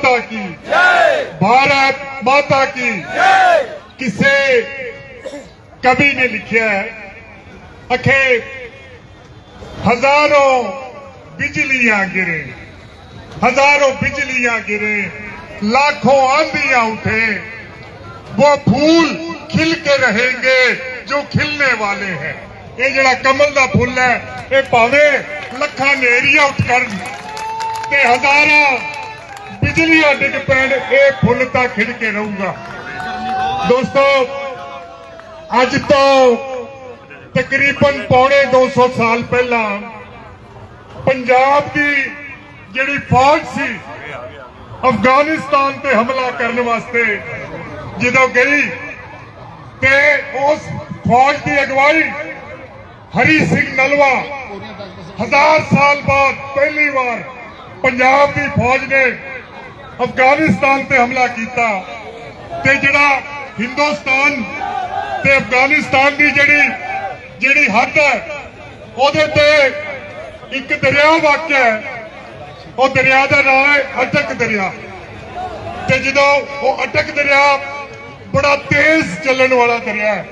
माता की भारत माता की किसे कवि ने लिखा है अखे हजारों बिजलियां गिरे हजारों बिजलियां गिरे लाखों आंधियां उठे वो फूल खिल के रहेंगे जो खिलने वाले हैं ਇਹ ਜਿਹੜਾ ਕਮਲ ਦਾ ਫੁੱਲ ਹੈ ਇਹ ਭਾਵੇਂ ਲੱਖਾਂ ਨੇਰੀਆਂ ਉੱਠ ਕਰਨ ਤੇ ਹਜ਼ਾਰਾਂ ਬਿਜਲੀਆਂ ਡਿੱਗ ਪੈਣ, ਇਹ ਫੁੱਲ ਤਾਂ ਖਿੜ ਕੇ ਰਹੂਗਾ। ਦੋਸਤੋ, ਅੱਜ ਤੋਂ ਤਕਰੀਬਨ ਪੌਣੇ 200 ਸਾਲ ਪਹਿਲਾਂ ਪੰਜਾਬ ਦੀ ਜਿਹੜੀ ਫੌਜ ਸੀ, ਅਫਗਾਨਿਸਤਾਨ ਤੇ ਹਮਲਾ ਕਰਨ ਵਾਸਤੇ ਜਦੋਂ ਗਈ, ਤੇ ਉਸ ਫੌਜ ਦੀ ਅਗਵਾਈ ਹਰੀ ਸਿੰਘ ਨਲਵਾ ਹਜ਼ਾਰ ਸਾਲ ਬਾਅਦ ਪਹਿਲੀ ਵਾਰ ਪੰਜਾਬ ਦੀ ਫੌਜ ਨੇ ਅਫਗਾਨਿਸਤਾਨ ਤੇ ਹਮਲਾ ਕੀਤਾ ਤੇ ਜਿਹੜਾ ਹਿੰਦੁਸਤਾਨ ਤੇ ਅਫਗਾਨਿਸਤਾਨ ਦੀ ਜਿਹੜੀ ਜਿਹੜੀ ਹੱਦ ਹੈ, ਉਹਦੇ ਤੇ ਇੱਕ ਦਰਿਆ ਵਾਕਿਆ ਹੈ। ਉਹ ਦਰਿਆ ਦਾ ਨਾਮ ਹੈ ਅਟਕ ਦਰਿਆ। ਤੇ ਜਦੋਂ ਉਹ ਅਟਕ ਦਰਿਆ ਬੜਾ ਤੇਜ਼ ਚੱਲਣ ਵਾਲਾ ਦਰਿਆ ਹੈ।